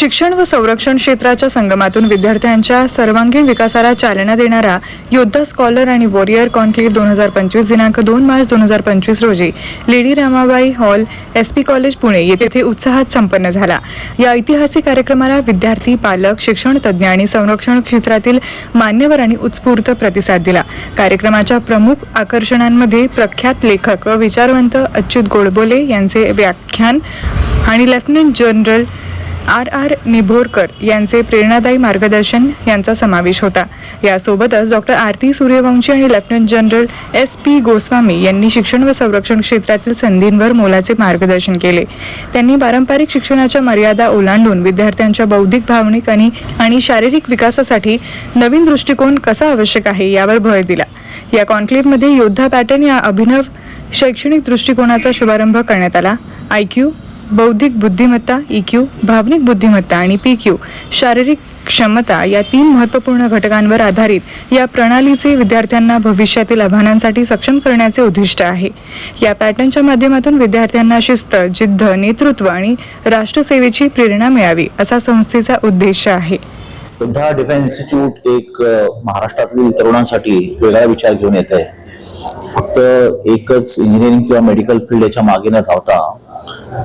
शिक्षण व संरक्षण क्षेत्राच्या संगमातून विद्यार्थ्यांच्या सर्वांगीण विकासाला चालना देणारा योद्धा स्कॉलर आणि वॉरियर कॉन्क्लेव्ह दोन हजार पंचवीस दिनांक दोन मार्च दोन हजार पंचवीस रोजी lady Ramabai hall S P college Pune येथे उत्साहात संपन्न झाला. या ऐतिहासिक कार्यक्रमाला विद्यार्थी पालक शिक्षण तज्ज्ञ आणि संरक्षण क्षेत्रातील मान्यवरांनी उत्स्फूर्त प्रतिसाद दिला. कार्यक्रमाच्या प्रमुख आकर्षणांमध्ये प्रख्यात लेखक व विचारवंत अच्युत गोडबोले यांचे व्याख्यान आणि lieutenant general R R Nibhorkar यांचे प्रेरणादायी मार्गदर्शन यांचा समावेश होता. यासोबतच डॉक्टर आरती सूर्यवंशी आणि lieutenant general S P Goswami यांनी शिक्षण व संरक्षण क्षेत्रातील संधींवर मोलाचे मार्गदर्शन केले. त्यांनी पारंपरिक शिक्षणाच्या मर्यादा ओलांडून विद्यार्थ्यांच्या बौद्धिक भावनिक आणि शारीरिक विकासासाठी नवीन दृष्टिकोन कसा आवश्यक आहे यावर भर दिला. या कॉन्क्लेव्हमध्ये योद्धा पॅटर्न या अभिनव शैक्षणिक दृष्टिकोनाचा शुभारंभ करण्यात आला. आय क्यू बौद्धिक बुद्धिमत्ता इक्यू भावनिक बुद्धिमत्ता आणि पी क्यू शारीरिक क्षमता या तीन महत्त्वपूर्ण घटकांवर आधारित या प्रणालीचे विद्यार्थ्यांना भविष्यातील आव्हानांसाठी सक्षम करण्याचे उद्दिष्ट आहे. या पॅटर्नच्या माध्यमातून विद्यार्थ्यांना शिस्त जिद्द नेतृत्व आणि राष्ट्रसेवेची प्रेरणा मिळावी असा संस्थेचा उद्देश आहे. सुद्धा डिफेन्स इन्स्टिट्यूट एक महाराष्ट्रातील तरुणांसाठी वेगळा विचार घेऊन येत आहे. फक्त एकच इंजिनिअरिंग किंवा मेडिकल फील्ड याच्या मागे न धावता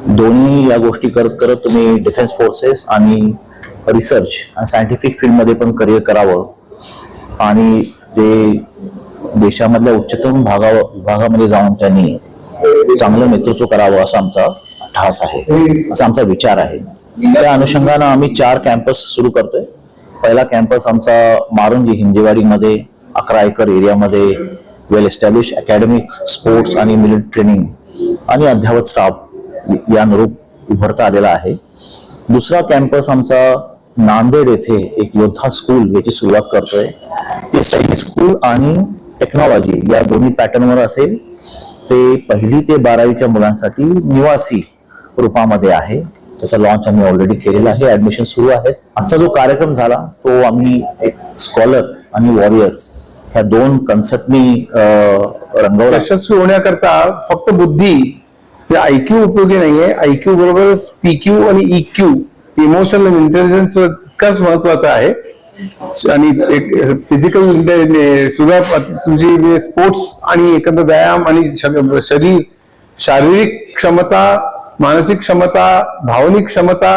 दोन्ही या गोष्टी करत करत तुम्ही डिफेन्स फोर्सेस आणि रिसर्च आणि सायंटिफिक फील्डमध्ये पण करिअर करावं. आणि ते देशामधल्या उच्चतम भागा विभागामध्ये जाऊन त्यांनी चांगलं नेतृत्व करावं असा आमचा ठास आहे असा आमचा विचार आहे. त्या अनुषंगानं आम्ही चार कॅम्पस सुरू करतोय. पहिला कॅम्पस आमचा मारुंगी हिंजेवाडीमध्ये अकरा एकर एरियामध्ये वेल एस्टॅब्लिश अकॅडमिक स्पोर्ट्स आणि मिलिटरी ट्रेनिंग आणि अध्यावत स्टाफ या अनुरूप उभरता आलेला आहे. दुसरा कॅम्पस आमचा नांदेड येथे एक योद्धा स्कूल याची सुरुवात करतोय. ते सैनिक स्कूल आणि टेक्नॉलॉजी या दोन्ही पॅटर्नवर असेल. ते पहिली ते बारावीच्या मुलांसाठी निवासी रूपामध्ये आहे. त्याचा लॉन्च आम्ही ऑलरेडी केलेला आहे. ऍडमिशन सुरू आहेत. आजचा जो कार्यक्रम झाला तो आम्ही एक स्कॉलर आणि वॉरियर ह्या दोन कन्सेप्टनी रंगवला. यशस्वी होण्याकरता फक्त बुद्धी म्हणजे आयक्यू उपयोगी नाहीये. आयक्यू बरोबर पीक्यू आणि इक्यू इमोशनल इंटेलिजन्स इतकाच महत्त्वाचा आहे. आणि एक फिजिकल सुद्धा तुमची स्पोर्ट्स आणि एकंदर व्यायाम आणि शरीर शारीरिक क्षमता मानसिक क्षमता भावनिक क्षमता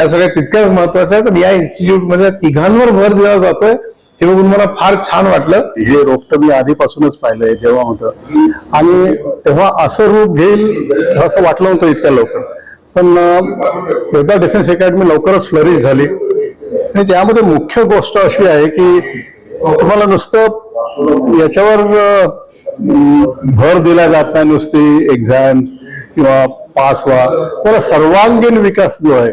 या सगळ्या तितक्याच महत्त्वाच्या आहेत. तर या इन्स्टिट्यूटमध्ये तिघांवर भर दिला जातोय. हे बघून मला फार छान वाटलं. हे रोपट मी आधीपासूनच पाहिलंय जेव्हा होतं. आणि तेव्हा असं रूप घेईल असं वाटलं नव्हतं इतक्या लवकर. पण योद्धा डिफेन्स अकॅडमी लवकरच फ्लरिश झाली. आणि त्यामध्ये मुख्य गोष्ट अशी आहे की तुम्हाला नुसतं याच्यावर भर दिला जात नाही नुसती एक्झाम किंवा पास व्हा. मला सर्वांगीण विकास जो आहे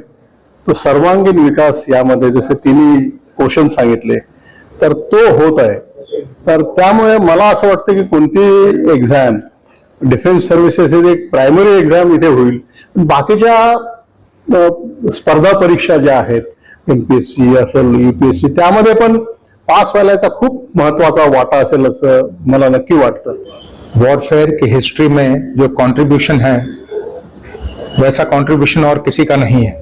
तो सर्वांगीण विकास यामध्ये जसे तिन्ही क्वेश्चन सांगितले तर तो होत आहे. तर मला असं वाटतं की कोणती एक्झाम डिफेन्स सर्व्हिसेस एक प्रायमरी एक्झाम इथे होईल बाकीच्या स्पर्धा परीक्षा ज्या आहेत एमपीएससी असेल युपीएससी त्यामध्ये पण पास व्हायचा खूप महत्वाचा वाटा असेल असं मला नक्की वाटतं. वॉरफेयर की हिस्ट्री में जो कंट्रीब्यूशन है, वैसा कंट्रीब्यूशन और किसी का नहीं है।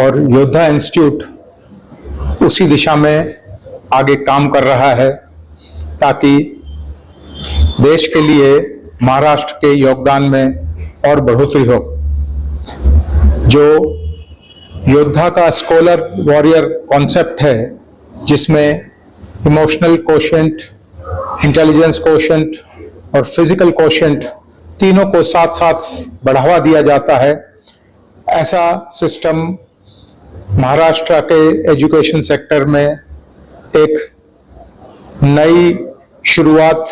और योद्धा इंस्टीट्यूट उसी दिशा में आगे काम कर रहा है ताकि देश के लिए महाराष्ट्र के योगदान में और बढ़ोतरी हो। जो योद्धा का स्कॉलर वॉरियर कॉन्सेप्ट है, जिसमें इमोशनल कोशेंट इंटेलिजेंस कोशेंट और फ़िज़िकल कोशेंट तीनों को साथ साथ बढ़ावा दिया जाता है, ऐसा सिस्टम महाराष्ट्र के एजुकेशन सेक्टर में एक नई शुरुआत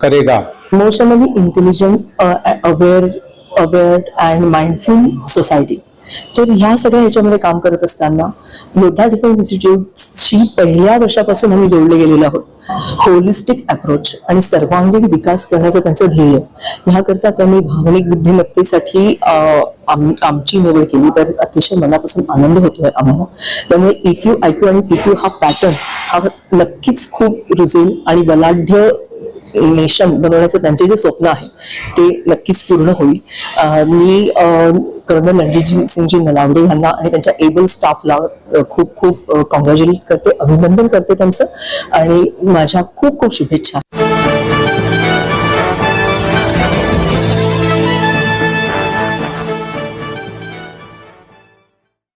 करेगा। Most of intelligent aware aware and mindful society तर ह्या सगळ्या ह्याच्यामध्ये काम करत असताना योद्धा डिफेन्स इन्स्टिट्यूटशी पहिल्या वर्षापासून आम्ही जोडले गेलेलो आहोत. होलिस्टिक अप्रोच आणि सर्वांगीण विकास करण्याचं त्यांचं ध्येय. ह्याकरता त्यांनी भावनिक बुद्धिमत्तेसाठी आमची निवड केली तर अतिशय मनापासून आनंद होतोय आम्हाला. त्यामुळे इक्यू आयक्यू आणि पीक्यू हा पॅटर्न हा नक्कीच खूप रुजेल आणि बलाढ्य नेशन बनवण्याचं त्यांचे जे स्वप्न आहे ते नक्कीच पूर्ण होईल. मी कर्नल रणजित सिंगजी नलावडे यांना आणि त्यांच्या एबल स्टाफला खूप खूप कॉंग्रॅच्युलेट करते अभिनंदन करते त्यांचं. आणि माझ्या खूप खूप शुभेच्छा.